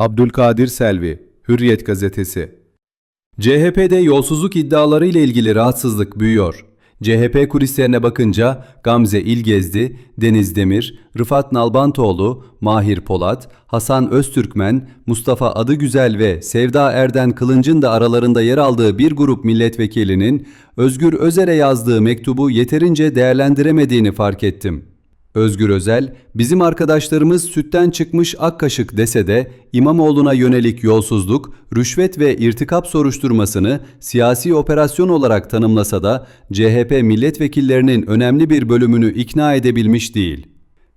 Abdülkadir Selvi, Hürriyet Gazetesi CHP'de yolsuzluk iddiaları ile ilgili rahatsızlık büyüyor. CHP kulislerine bakınca Gamze İlgezdi, Deniz Demir, Rıfat Nalbantoğlu, Mahir Polat, Hasan Öztürkmen, Mustafa Adıgüzel ve Sevda Erden Kılınç'ın da aralarında yer aldığı bir grup milletvekilinin Özgür Özel'e yazdığı mektubu yeterince değerlendiremediğini fark ettim. Özgür Özel, bizim arkadaşlarımız sütten çıkmış ak kaşık dese de İmamoğlu'na yönelik yolsuzluk, rüşvet ve irtikap soruşturmasını siyasi operasyon olarak tanımlasa da CHP milletvekillerinin önemli bir bölümünü ikna edebilmiş değil.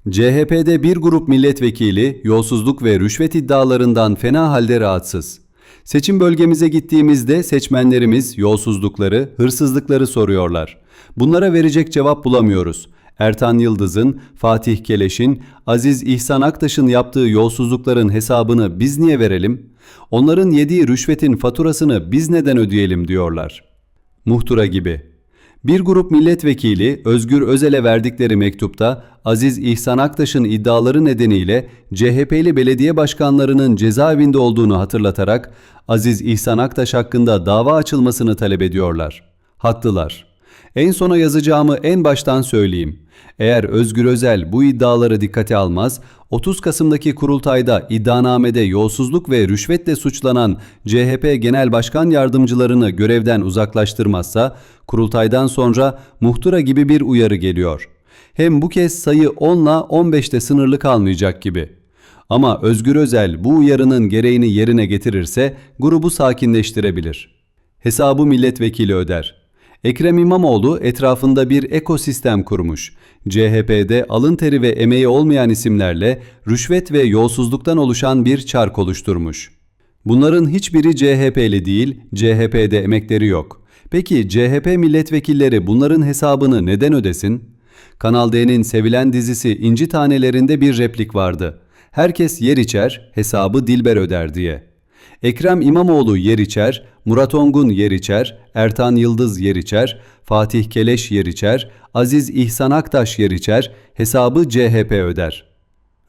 CHP'de bir grup milletvekili yolsuzluk ve rüşvet iddialarından fena halde rahatsız. Seçim bölgemize gittiğimizde seçmenlerimiz yolsuzlukları, hırsızlıkları soruyorlar. Bunlara verecek cevap bulamıyoruz. Ertan Yıldız'ın, Fatih Keleş'in, Aziz İhsan Aktaş'ın yaptığı yolsuzlukların hesabını biz niye verelim? Onların yediği rüşvetin faturasını biz neden ödeyelim diyorlar. Muhtıra gibi. Bir grup milletvekili Özgür Özel'e verdikleri mektupta Aziz İhsan Aktaş'ın iddiaları nedeniyle CHP'li belediye başkanlarının cezaevinde olduğunu hatırlatarak Aziz İhsan Aktaş hakkında dava açılmasını talep ediyorlar. Haklılar. En sona yazacağımı en baştan söyleyeyim. Eğer Özgür Özel bu iddiaları dikkate almaz, 30 Kasım'daki kurultayda iddianamede yolsuzluk ve rüşvetle suçlanan CHP Genel Başkan Yardımcılarını görevden uzaklaştırmazsa, kurultaydan sonra muhtıra gibi bir uyarı geliyor. Hem bu kez sayı 10 ile 15'te sınırlı kalmayacak gibi. Ama Özgür Özel bu uyarının gereğini yerine getirirse grubu sakinleştirebilir. Hesabı milletvekili öder. Ekrem İmamoğlu etrafında bir ekosistem kurmuş. CHP'de alın teri ve emeği olmayan isimlerle rüşvet ve yolsuzluktan oluşan bir çark oluşturmuş. Bunların hiçbiri CHP'li değil, CHP'de emekleri yok. Peki CHP milletvekilleri bunların hesabını neden ödesin? Kanal D'nin sevilen dizisi İnci Tanelerinde bir replik vardı. Herkes yer içer, hesabı Dilber öder diye. Ekrem İmamoğlu yer içer, Murat Ongun yer içer, Ertan Yıldız yer içer, Fatih Keleş yer içer, Aziz İhsan Aktaş yer içer, hesabı CHP öder.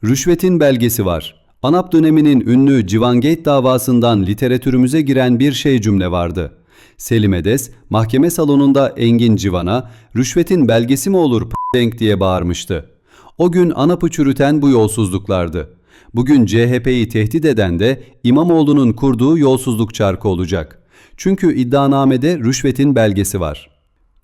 Rüşvetin belgesi var. ANAP döneminin ünlü Civangate davasından literatürümüze giren bir şey cümle vardı. Selim Edes, mahkeme salonunda Engin Civan'a rüşvetin belgesi mi olur p***denk diye bağırmıştı. O gün ANAP'ı çürüten bu yolsuzluklardı. Bugün CHP'yi tehdit eden de İmamoğlu'nun kurduğu yolsuzluk çarkı olacak. Çünkü iddianamede rüşvetin belgesi var.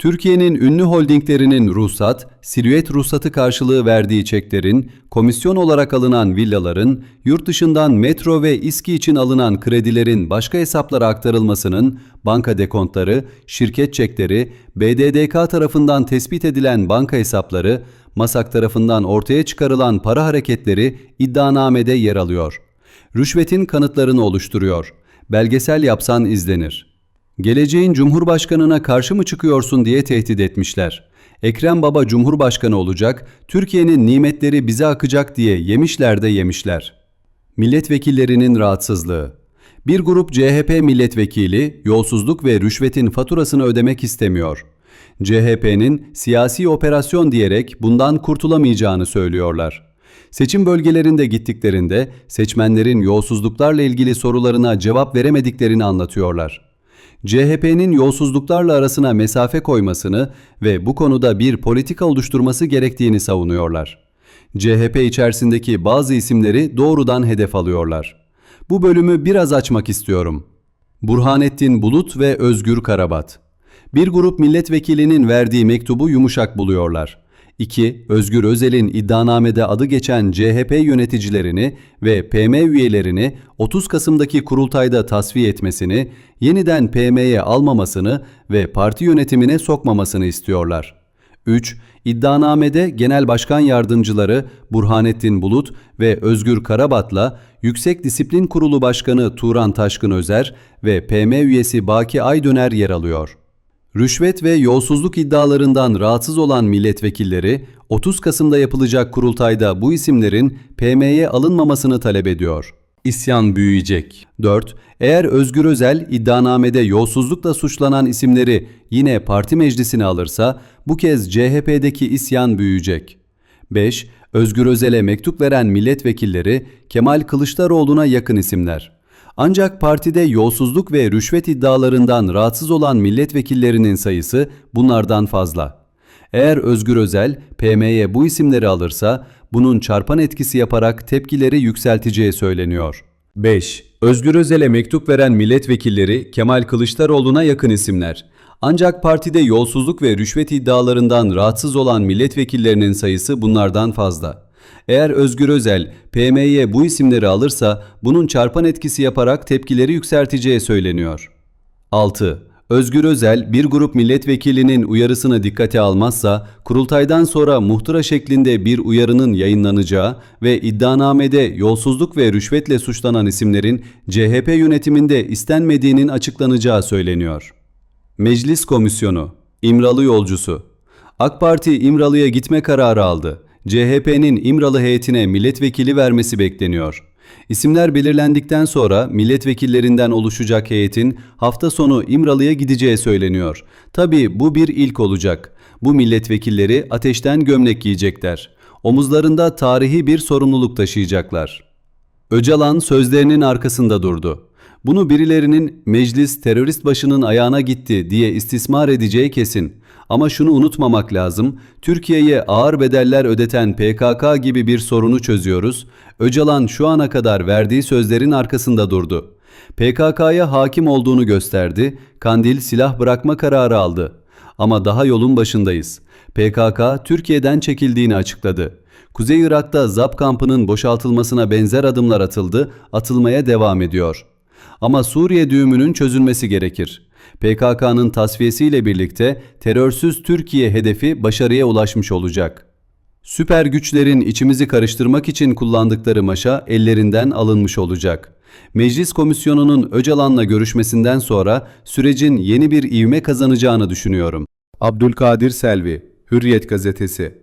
Türkiye'nin ünlü holdinglerinin ruhsat, silüet ruhsatı karşılığı verdiği çeklerin, komisyon olarak alınan villaların, yurt dışından metro ve İSKİ için alınan kredilerin başka hesaplara aktarılmasının, banka dekontları, şirket çekleri, BDDK tarafından tespit edilen banka hesapları, MASAK tarafından ortaya çıkarılan para hareketleri iddianamede yer alıyor. Rüşvetin kanıtlarını oluşturuyor. Belgesel yapsan izlenir. Geleceğin Cumhurbaşkanına karşı mı çıkıyorsun diye tehdit etmişler. Ekrem Baba Cumhurbaşkanı olacak, Türkiye'nin nimetleri bize akacak diye yemişler de yemişler. Milletvekillerinin rahatsızlığı. Bir grup CHP milletvekili yolsuzluk ve rüşvetin faturasını ödemek istemiyor. CHP'nin siyasi operasyon diyerek bundan kurtulamayacağını söylüyorlar. Seçim bölgelerinde gittiklerinde seçmenlerin yolsuzluklarla ilgili sorularına cevap veremediklerini anlatıyorlar. CHP'nin yolsuzluklarla arasına mesafe koymasını ve bu konuda bir politika oluşturması gerektiğini savunuyorlar. CHP içerisindeki bazı isimleri doğrudan hedef alıyorlar. Bu bölümü biraz açmak istiyorum. Burhanettin Bulut ve Özgür Karabat bir grup milletvekilinin verdiği mektubu yumuşak buluyorlar. 2. Özgür Özel'in iddianamede adı geçen CHP yöneticilerini ve PM üyelerini 30 Kasım'daki kurultayda tasfiye etmesini, yeniden PM'ye almamasını ve parti yönetimine sokmamasını istiyorlar. 3. İddianamede Genel Başkan Yardımcıları Burhanettin Bulut ve Özgür Karabat'la Yüksek Disiplin Kurulu Başkanı Turan Taşkın Özer ve PM üyesi Baki Aydöner yer alıyor. Rüşvet ve yolsuzluk iddialarından rahatsız olan milletvekilleri 30 Kasım'da yapılacak kurultayda bu isimlerin PM'ye alınmamasını talep ediyor. İsyan büyüyecek. 4. Eğer Özgür Özel iddianamede yolsuzlukla suçlanan isimleri yine parti meclisine alırsa bu kez CHP'deki isyan büyüyecek. 5. Özgür Özel'e mektup veren milletvekilleri Kemal Kılıçdaroğlu'na yakın isimler. Ancak partide yolsuzluk ve rüşvet iddialarından rahatsız olan milletvekillerinin sayısı bunlardan fazla. Eğer Özgür Özel, PM'ye bu isimleri alırsa bunun çarpan etkisi yaparak tepkileri yükselteceği söyleniyor. 5. Özgür Özel'e mektup veren milletvekilleri Kemal Kılıçdaroğlu'na yakın isimler. Ancak partide yolsuzluk ve rüşvet iddialarından rahatsız olan milletvekillerinin sayısı bunlardan fazla. Eğer Özgür Özel, PM'ye bu isimleri alırsa bunun çarpan etkisi yaparak tepkileri yükselteceği söyleniyor. 6. Özgür Özel bir grup milletvekilinin uyarısını dikkate almazsa kurultaydan sonra muhtıra şeklinde bir uyarının yayınlanacağı ve iddianamede yolsuzluk ve rüşvetle suçlanan isimlerin CHP yönetiminde istenmediğinin açıklanacağı söyleniyor. Meclis Komisyonu İmralı Yolcusu AK Parti İmralı'ya gitme kararı aldı. CHP'nin İmralı heyetine milletvekili vermesi bekleniyor. İsimler belirlendikten sonra milletvekillerinden oluşacak heyetin hafta sonu İmralı'ya gideceği söyleniyor. Tabi bu bir ilk olacak. Bu milletvekilleri ateşten gömlek giyecekler. Omuzlarında tarihi bir sorumluluk taşıyacaklar. Öcalan sözlerinin arkasında durdu. Bunu birilerinin meclis terörist başının ayağına gitti diye istismar edeceği kesin. Ama şunu unutmamak lazım. Türkiye'ye ağır bedeller ödeten PKK gibi bir sorunu çözüyoruz. Öcalan şu ana kadar verdiği sözlerin arkasında durdu. PKK'ya hakim olduğunu gösterdi. Kandil silah bırakma kararı aldı. Ama daha yolun başındayız. PKK Türkiye'den çekildiğini açıkladı. Kuzey Irak'ta ZAP kampının boşaltılmasına benzer adımlar atıldı, atılmaya devam ediyor. Ama Suriye düğümünün çözülmesi gerekir. PKK'nın tasfiyesiyle birlikte terörsüz Türkiye hedefi başarıya ulaşmış olacak. Süper güçlerin içimizi karıştırmak için kullandıkları maşa ellerinden alınmış olacak. Meclis komisyonunun Öcalan'la görüşmesinden sonra sürecin yeni bir ivme kazanacağını düşünüyorum. Abdülkadir Selvi, Hürriyet Gazetesi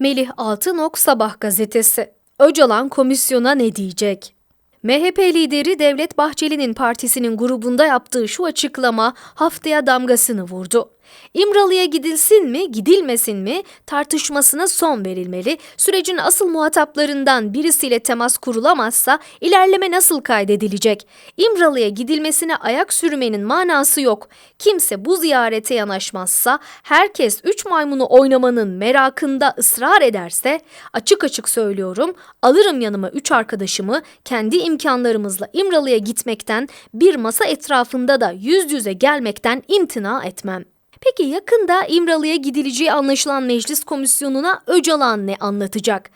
Melih Altınok Sabah gazetesi. Öcalan komisyona ne diyecek? MHP lideri Devlet Bahçeli'nin partisinin grubunda yaptığı şu açıklama haftaya damgasını vurdu. İmralı'ya gidilsin mi, gidilmesin mi tartışmasına son verilmeli. Sürecin asıl muhataplarından birisiyle temas kurulamazsa ilerleme nasıl kaydedilecek? İmralı'ya gidilmesine ayak sürmenin manası yok. Kimse bu ziyarete yanaşmazsa, herkes üç maymunu oynamanın merakında ısrar ederse, açık açık söylüyorum, alırım yanıma üç arkadaşımı kendi imkanlarımızla İmralı'ya gitmekten, bir masa etrafında da yüz yüze gelmekten imtina etmem. Peki yakında İmralı'ya gidileceği anlaşılan meclis komisyonuna Öcalan ne anlatacak?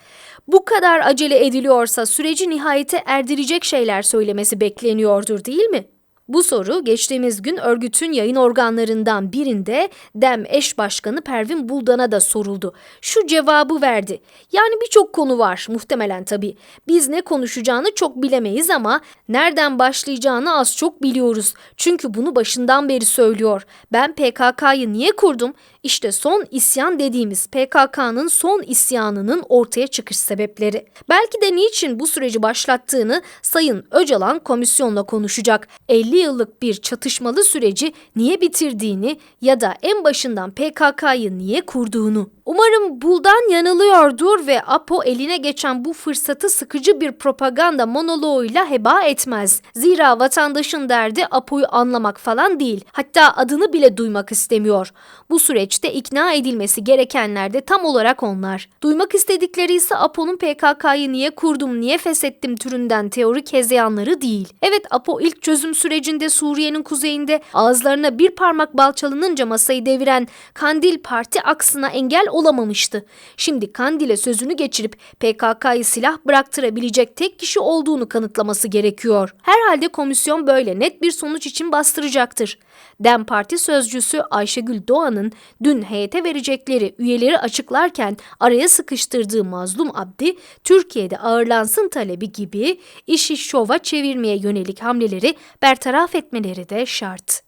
Bu kadar acele ediliyorsa süreci nihayete erdirecek şeyler söylemesi bekleniyordur değil mi? Bu soru geçtiğimiz gün örgütün yayın organlarından birinde DEM eş başkanı Pervin Buldan'a da soruldu. Şu cevabı verdi. Yani birçok konu var muhtemelen tabii. Biz ne konuşacağını çok bilemeyiz ama nereden başlayacağını az çok biliyoruz. Çünkü bunu başından beri söylüyor. Ben PKK'yı niye kurdum? İşte son isyan dediğimiz PKK'nın son isyanının ortaya çıkış sebepleri. Belki de niçin bu süreci başlattığını Sayın Öcalan komisyonla konuşacak. 50 yıllık bir çatışmalı süreci niye bitirdiğini ya da en başından PKK'yı niye kurduğunu. Umarım Buldan yanılıyordur ve Apo eline geçen bu fırsatı sıkıcı bir propaganda monoloğuyla heba etmez. Zira vatandaşın derdi Apo'yu anlamak falan değil. Hatta adını bile duymak istemiyor. Bu süreçte ikna edilmesi gerekenler de tam olarak onlar. Duymak istedikleri ise Apo'nun PKK'yı niye kurdum, niye feshettim türünden teorik hezeyanları değil. Evet Apo ilk çözüm sürecinde Suriye'nin kuzeyinde ağızlarına bir parmak bal çalınınca masayı deviren Kandil Parti aksına engel olamamıştı. Şimdi Kandil'e sözünü geçirip PKK'yı silah bıraktırabilecek tek kişi olduğunu kanıtlaması gerekiyor. Herhalde komisyon böyle net bir sonuç için bastıracaktır. DEM Parti sözcüsü Ayşegül Doğan'ın dün heyete verecekleri üyeleri açıklarken araya sıkıştırdığı Mazlum Abdi, Türkiye'de ağırlansın talebi gibi işi şova çevirmeye yönelik hamleleri bertaraf etmeleri de şart.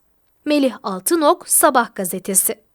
Melih Altınok Sabah gazetesi